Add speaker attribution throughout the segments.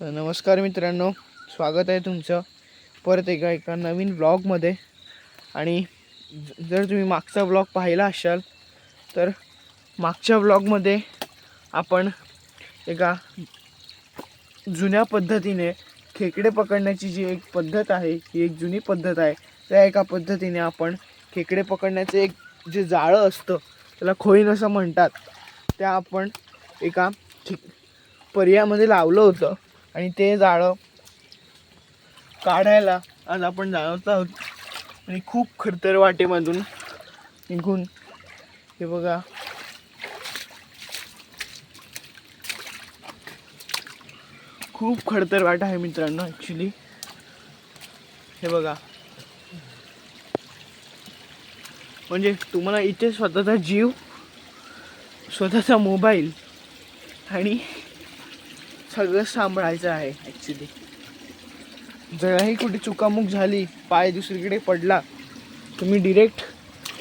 Speaker 1: तर नमस्कार मित्रांनो स्वागत आहे तुमचं परत एका एका नवीन ब्लॉगमध्ये आणि जर तुम्ही मागचा ब्लॉग पाहिला असाल तर मागच्या ब्लॉगमध्ये आपण एका जुन्या पद्धतीने खेकडे पकडण्याची जी एक पद्धत आहे ही एक जुनी पद्धत आहे. त्या एका पद्धतीने आपण खेकडे पकडण्याचे एक जे जाळं असतं त्याला खोईन असं म्हणतात. त्या आपण एका ठिक पर्यायामध्ये लावलं होतं. आणि ते जाळं काढायला आज आपण जाणवत आहोत. आणि खूप खडतर वाटेमधून निघून. हे बघा. खूप खडतर वाट आहे मित्रांनो ॲक्च्युली हे बघा. म्हणजे तुम्हाला इथे स्वतःचा जीव स्वतःचा मोबाईल आणि सगळं सांभाळायचं आहे ॲक्च्युली जराही कुठे चुकामुक झाली पाय दुसरीकडे पडला तुम्ही डिरेक्ट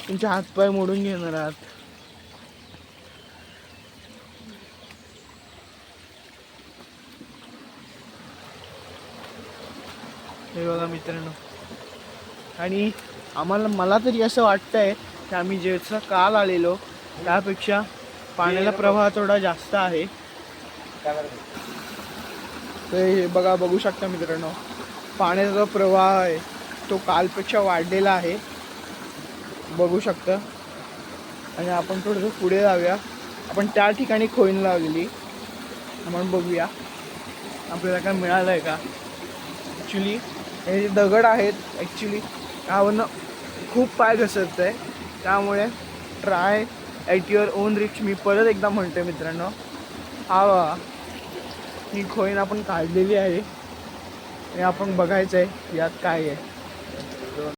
Speaker 1: तुमचे हातपाय मोडून घेणार आहात. हे बघा मित्रांनो. आणि आम्हाला मला तरी असं वाटतंय की आम्ही जेचा काल आलेलो त्यापेक्षा पाण्याचा प्रवाह थोडा जास्त आहे. तर हे बघा बघू शकता मित्रांनो. पाण्याचा जो प्रवाह आहे. तो कालपेक्षा वाढलेला आहे. बघू शकता. आणि आपण थोडंसं पुढे जाऊया. आपण त्या ठिकाणी खोईन लावलेली. आपण बघूया. आपल्याला काय मिळालं आहे का? ॲक्च्युली हे जे दगड आहेत ॲक्च्युली यावरनं खूप पाय घसरत आहे त्यामुळे ट्राय ॲट युअर ओन रिक्स मी परत एकदा म्हणते मित्रांनो. हा ही खोईन आपण काढलेली आहे. आणि आपण बघायचं आहे यात काय आहे.